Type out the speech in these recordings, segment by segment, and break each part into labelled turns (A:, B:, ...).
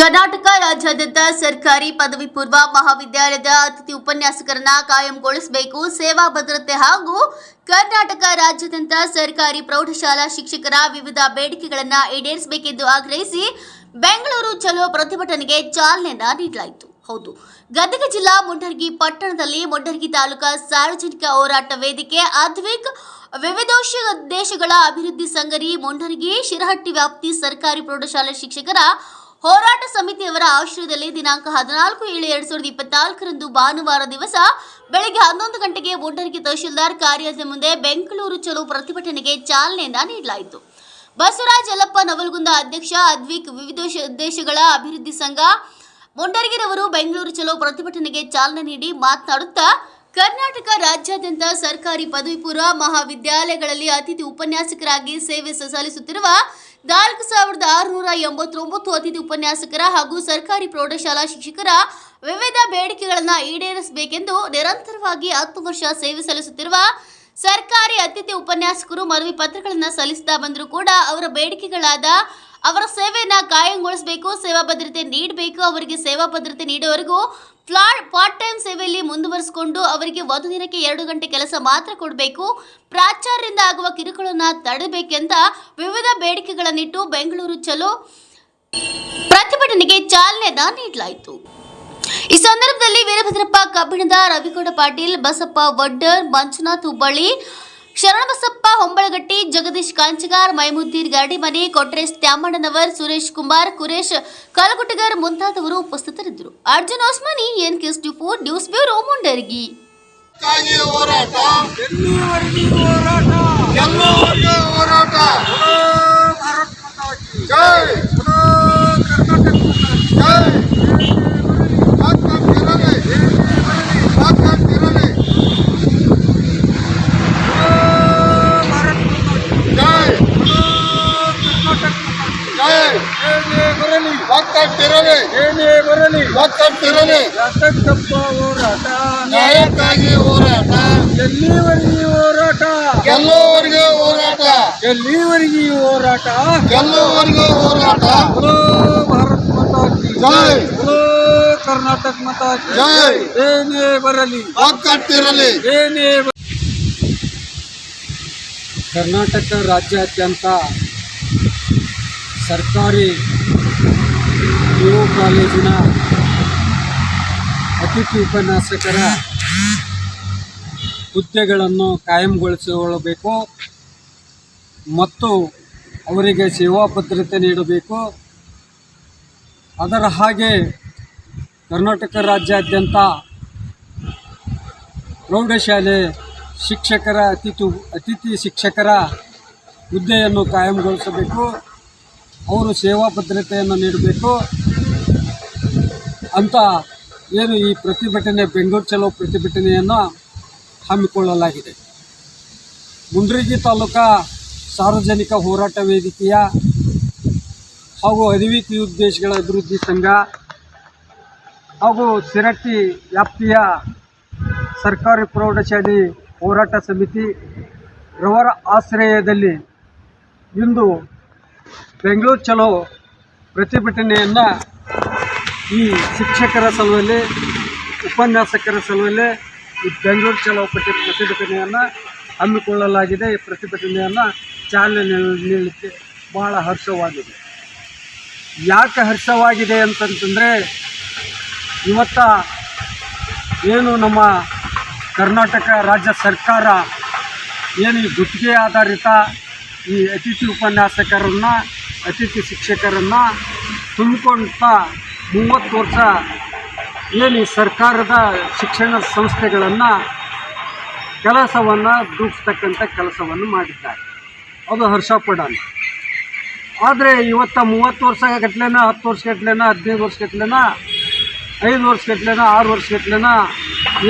A: ಕರ್ನಾಟಕ ರಾಜ್ಯಾದ್ಯಂತ ಸರ್ಕಾರಿ ಪದವಿ ಪೂರ್ವ ಮಹಾವಿದ್ಯಾಲಯದ ಅತಿಥಿ ಉಪನ್ಯಾಸಕರನ್ನ ಕಾಯಂಗೊಳಿಸಬೇಕು. ಸೇವಾ ಭದ್ರತೆ ಹಾಗೂ ಕರ್ನಾಟಕ ರಾಜ್ಯಾದ್ಯಂತ ಸರ್ಕಾರಿ ಪ್ರೌಢಶಾಲಾ ಶಿಕ್ಷಕರ ವಿವಿಧ ಬೇಡಿಕೆಗಳನ್ನ ಈಡೇರಿಸಬೇಕೆಂದು ಆಗ್ರಹಿಸಿ ಬೆಂಗಳೂರು ಚಲೋ ಪ್ರತಿಭಟನೆಗೆ ಚಾಲನೆಯನ್ನ ನೀಡಲಾಯಿತು. ಹೌದು, ಗದಗ ಜಿಲ್ಲಾ ಮುಂಡರ್ಗಿ ಪಟ್ಟಣದಲ್ಲಿ ಮುಂಡರ್ಗಿ ತಾಲೂಕಾ ಸಾರ್ವಜನಿಕ ಹೋರಾಟ ವೇದಿಕೆ ಅದ್ವಿಕ್ ವಿವಿಧೋಶ ದೇಶಗಳ ಅಭಿವೃದ್ಧಿ ಸಂಘರಿ ಮುಂಡರ್ಗಿ ಶಿರಹಟ್ಟಿ ವ್ಯಾಪ್ತಿ ಸರ್ಕಾರಿ ಪ್ರೌಢಶಾಲಾ ಶಿಕ್ಷಕರ ಹೋರಾಟ ಸಮಿತಿಯವರ ಆಶ್ರಯದಲ್ಲಿ ದಿನಾಂಕ ಹದಿನಾಲ್ಕು ಏಳು ಎರಡ್ ಸಾವಿರದ ಇಪ್ಪತ್ನಾಲ್ಕರಂದು ಭಾನುವಾರ ದಿವಸ ಬೆಳಗ್ಗೆ ಹನ್ನೊಂದು ಗಂಟೆಗೆ ಮುಂಡರ್ಗಿ ತಹಶೀಲ್ದಾರ್ ಕಾರ್ಯಾಲಯದ ಮುಂದೆ ಬೆಂಗಳೂರು ಚಲೋ ಪ್ರತಿಭಟನೆಗೆ ಚಾಲನೆಯನ್ನ ನೀಡಲಾಯಿತು. ಬಸವರಾಜ್ ಯಲ್ಲಪ್ಪ ನವಲಗುಂದ ಅಧ್ಯಕ್ಷ ಅದ್ವಿಕ್ ವಿವಿಧ ದೇಶಗಳ ಅಭಿವೃದ್ಧಿ ಸಂಘ ಮುಂಡರಗಿರವರು ಬೆಂಗಳೂರು ಚಲೋ ಪ್ರತಿಭಟನೆಗೆ ಚಾಲನೆ ನೀಡಿ ಮಾತನಾಡುತ್ತಾ, ಕರ್ನಾಟಕ ರಾಜ್ಯಾದ್ಯಂತ ಸರ್ಕಾರಿ ಪದವಿ ಪೂರ್ವ ಮಹಾವಿದ್ಯಾಲಯಗಳಲ್ಲಿ ಅತಿಥಿ ಉಪನ್ಯಾಸಕರಾಗಿ ಸೇವೆ ಸಲ್ಲಿಸುತ್ತಿರುವ ನಾಲ್ಕು ಸಾವಿರದ ಆರುನೂರ ಎಂಬತ್ತೊಂಬತ್ತು ಅತಿಥಿ ಉಪನ್ಯಾಸಕರ ಹಾಗೂ ಸರ್ಕಾರಿ ಪ್ರೌಢಶಾಲಾ ಶಿಕ್ಷಕರ ವಿವಿಧ ಬೇಡಿಕೆಗಳನ್ನು ಈಡೇರಿಸಬೇಕೆಂದು ನಿರಂತರವಾಗಿ ಹತ್ತು ವರ್ಷ ಸೇವೆ ಸಲ್ಲಿಸುತ್ತಿರುವ ಸರ್ಕಾರಿ ಅತಿಥಿ ಉಪನ್ಯಾಸಕರು ಮನವಿ ಪತ್ರಗಳನ್ನು ಸಲ್ಲಿಸ್ತಾ ಬಂದರೂ ಕೂಡ ಅವರ ಬೇಡಿಕೆಗಳಾದ ಅವರ ಸೇವೆಯನ್ನ ಕಾಯಂಗೊಳಿಸಬೇಕು, ಸೇವಾ ಭದ್ರತೆ ನೀಡಬೇಕು, ಅವರಿಗೆ ಸೇವಾ ಭದ್ರತೆ ನೀಡುವವರೆಗೂ ಪಾರ್ಟ್ ಟೈಮ್ ಸೇವೆಯಲ್ಲಿ ಮುಂದುವರಿಸಿಕೊಂಡು ಅವರಿಗೆ ಒಂದು ದಿನಕ್ಕೆ ಎರಡು ಗಂಟೆ ಕೆಲಸ ಮಾತ್ರ ಕೊಡಬೇಕು. ಪ್ರಾಚಾರ್ಯರಿಂದ ಆಗುವ ಕಿರುಕುಳನ್ನ ತಡಬೇಕೆಂತ ವಿವಿಧ ಬೇಡಿಕೆಗಳನ್ನಿಟ್ಟು ಬೆಂಗಳೂರು ಚಲೋ ಪ್ರತಿಭಟನೆಗೆ ಚಾಲನೆ ನೀಡಲಾಯಿತು. ಈ ಸಂದರ್ಭದಲ್ಲಿ ವೀರಭದ್ರಪ್ಪ, ಕಬ್ಬಿಣದ ರವಿಗೌಡ ಪಾಟೀಲ್, ಬಸಪ್ಪ ವಡ್ಡರ್, ಮಂಜುನಾಥ್ ಹುಬ್ಬಳ್ಳಿ ಶರಣಬಸಪ್ಪ ಹೊಂಬಳಗಟ್ಟಿ, ಜಗದೀಶ್ ಕಾಂಚಗಾರ್, ಮೈಮುದ್ದೀರ್ ಗರಡಿಮನೆ, ಕೊಟ್ರೇಶ್ ತ್ಯಾಮಣ್ಣನವರ್, ಸುರೇಶ್ ಕುಮಾರ್ ಕುರೇಶ್ ಕಲಗುಟ್ಟಿಗರ್ ಮುಂತಾದವರು ಉಪಸ್ಥಿತರಿದ್ದರು. Arjun Osmani, N K S news bureau, Mundargi.
B: ಹೋರಾಟ
C: ಎಲ್ಲಿವರೆಗೂ ಹೋರಾಟ
B: ಎಲ್ಲರಿಗೆ ಹೋರಾಟ
C: ಭಾರತ್ ಮಾತಾ ಕಿ
B: ಜೈ
C: ಕರ್ನಾಟಕ ಮಾತಾ ಕಿ.
B: ಜೈ ಮಾತಾಡ್ತಿರಲಿ ಮಾತಾಡ್ತಿರಲಿ
C: ಭಾರತ್ ಮಾತಾ ಕಿ.
B: ಜೈ
C: ಕರ್ನಾಟಕ ಮಾತಾ ಕಿ.
B: ಜೈ
C: ಏನೇ ಬರಲಿ
B: ಒಗ್ಗಟ್ಟಿರಲಿ
C: ಏನೇ ಬರಲಿ
B: ಒಗ್ಗಟ್ಟಿರಲಿ
C: ರಕ್ತಕ್ಕಪ್ಪ ಹೋರಾಟ
B: ನ್ಯಾಯಕ್ಕಾಗಿ ಹೋರಾಟ.
C: ಎಲ್ಲಿವರೆಗೆ ಹೋರಾಟ?
B: ಎಲ್ಲವರಿಗೆ ಹೋರಾಟ.
C: ಎಲ್ಲಿವರೆಗೆ ಹೋರಾಟ?
B: ಎಲ್ಲವರಿಗೆ ಹೋರಾಟ.
C: ಹಲೋ ಭಾರತ್
B: ಮಾತಾ
C: ಜೈ. ಹಲೋ ಕರ್ನಾಟಕ ಮಾತಾ
B: ಜೈ.
C: ಏನೇ ಬರಲಿ.
B: ಒಗ್ಗಟ್ಟಿರಲಿ
C: ಏನೇ ಕರ್ನಾಟಕ ರಾಜ್ಯಾದ್ಯಂತ ಸರ್ಕಾರಿ ಪಿ ಯು ಕಾಲೇಜಿನ ಅತಿಥಿ ಉಪನ್ಯಾಸಕರ ಹುದ್ದೆಗಳನ್ನು ಕಾಯಂಗೊಳಿಸಿಕೊಳ್ಳಬೇಕು ಮತ್ತು ಅವರಿಗೆ ಸೇವಾ ಭದ್ರತೆ ನೀಡಬೇಕು. ಅದರ ಹಾಗೆ ಕರ್ನಾಟಕ ರಾಜ್ಯಾದ್ಯಂತ ಪ್ರೌಢಶಾಲೆ ಶಿಕ್ಷಕರ ಅತಿಥಿ ಅತಿಥಿ ಶಿಕ್ಷಕರ ಹುದ್ದೆಯನ್ನು ಕಾಯಂಗೊಳಿಸಬೇಕು. ಅವರು ಸೇವಾ ಭದ್ರತೆಯನ್ನು ನೀಡಬೇಕು. ಅಂತ ಏನು ಈ ಪ್ರತಿಭಟನೆ, ಬೆಂಗಳೂರು ಚಲೋ ಪ್ರತಿಭಟನೆಯನ್ನು ಹಮ್ಮಿಕೊಳ್ಳಲಾಗಿದೆ. ಮುಂಡ್ರಿಗಿ ತಾಲೂಕಾ ಸಾರ್ವಜನಿಕ ಹೋರಾಟ ವೇದಿಕೆಯ ಹಾಗೂ ಅರಿವಿತಿ ಉದ್ದೇಶಗಳ ಅಭಿವೃದ್ಧಿ ಸಂಘ ಹಾಗೂ ಸಿರಟ್ಟಿ ವ್ಯಾಪ್ತಿಯ ಸರ್ಕಾರಿ ಪ್ರೌಢಶಾಲೆ ಹೋರಾಟ ಸಮಿತಿ ರವರ ಆಶ್ರಯದಲ್ಲಿ ಇಂದು ಬೆಂಗಳೂರು ಚಲೋ ಪ್ರತಿಭಟನೆಯನ್ನು ಈ ಶಿಕ್ಷಕರ ಸಲುವಲ್ಲಿ, ಉಪನ್ಯಾಸಕರ ಸಲುವಲ್ಲಿ ಈ ಬೆಂಗಳೂರು ಚಲೋ ಪ್ರತಿ, ಪ್ರತಿಭಟನೆಯನ್ನು ಹಮ್ಮಿಕೊಳ್ಳಲಾಗಿದೆ. ಈ ಪ್ರತಿಭಟನೆಯನ್ನು ಚಾಲನೆ ನೀಡ- ನೀಡಲಿಕ್ಕೆ ಭಾಳ ಹರ್ಷವಾಗಿದೆ. ಯಾಕೆ ಹರ್ಷವಾಗಿದೆ ಅಂತಂತಂದರೆ, ಇವತ್ತ ಏನು ನಮ್ಮ ಕರ್ನಾಟಕ ರಾಜ್ಯ ಸರ್ಕಾರ ಏನು ಈ ಗುತ್ತಿಗೆ ಆಧಾರಿತ ಈ ಅತಿಥಿ ಉಪನ್ಯಾಸಕರನ್ನು ಅತಿಥಿ ಶಿಕ್ಷಕರನ್ನು ತುಂಬಿಕೊಂಡ ಮೂವತ್ತು ವರ್ಷ ಏನು ಈ ಸರ್ಕಾರದ ಶಿಕ್ಷಣ ಸಂಸ್ಥೆಗಳನ್ನು ಕೆಲಸವನ್ನು ರೂಪಿಸ್ತಕ್ಕಂಥ ಕೆಲಸವನ್ನು ಮಾಡಿದ್ದಾರೆ. ಅದು ಹರ್ಷ ಪಡೋಣ ಆದರೆ ಇವತ್ತು ಮೂವತ್ತು ವರ್ಷ ಗಟ್ಲೆನ, ಹತ್ತು ವರ್ಷ ಗಟ್ಲೆನ, ಹದಿನೈದು ವರ್ಷ ಗಟ್ಲೆನ, ಐದು ವರ್ಷ ಗಟ್ಲೆನ, ಆರು ವರ್ಷ ಗಟ್ಲೆನ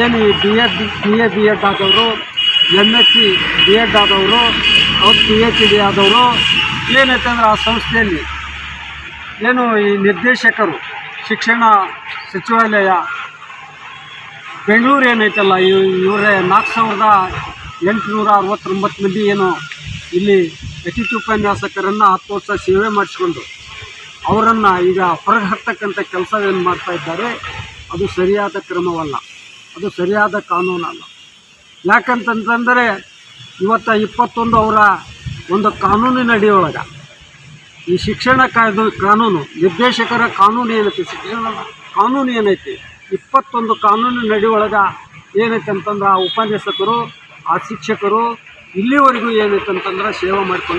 C: ಏನು ಈ B Ed B A B Ed ಆದವರು M S C B Ed ಆದವರು, ಅವ್ರು ಪಿ ಎಚ್ ಡಿ ಆದವರು ಏನೈತೆ ಅಂದರೆ ಆ ಸಂಸ್ಥೆಯಲ್ಲಿ ಏನು ಈ ನಿರ್ದೇಶಕರು, ಶಿಕ್ಷಣ ಸಚಿವಾಲಯ, ಬೆಂಗಳೂರು ಏನೈತಲ್ಲ, ಇವ್- ಇವರೇ ನಾಲ್ಕು ಸಾವಿರದ ಎಂಟುನೂರ ಅರವತ್ತೊಂಬತ್ತು ಮಂದಿ ಏನು ಇಲ್ಲಿ ಅತಿಥಿ ಉಪನ್ಯಾಸಕರನ್ನು ಹತ್ತು ವರ್ಷ ಸೇವೆ ಮಾಡಿಸ್ಕೊಂಡು ಅವರನ್ನು ಈಗ ಹೊರಗೆ ಹಾಕ್ತಕ್ಕಂಥ ಕೆಲಸವೇನು ಮಾಡ್ತಾ ಇದ್ದಾರೆ, ಅದು ಸರಿಯಾದ ಕ್ರಮವಲ್ಲ. ಅದು ಸರಿಯಾದ ಕಾನೂನಲ್ಲ. ಯಾಕಂತಂತಂದರೆ ಇವತ್ತು ಇಪ್ಪತ್ತೊಂದು ಅವರ ಒಂದು ಕಾನೂನಿನ ಅಡಿಯೊಳಗೆ. ಈ ಶಿಕ್ಷಣ ಕಾಯ್ದು, ಕಾನೂನು, ನಿರ್ದೇಶಕರ ಕಾನೂನು ಏನೈತಿ? ಶಿಕ್ಷಣ ಕಾನೂನು ಏನೈತಿ? ಇಪ್ಪತ್ತೊಂದು ಕಾನೂನಿನ ಅಡಿಯೊಳಗೆ ಏನೈತೆ ಅಂತಂದ್ರೆ ಆ ಉಪನ್ಯಾಸಕರು, ಆ ಶಿಕ್ಷಕರು ಇಲ್ಲಿವರೆಗೂ ಏನೈತೆ ಅಂತಂದ್ರೆ ಸೇವೆ ಮಾಡಿಕೊಂಡು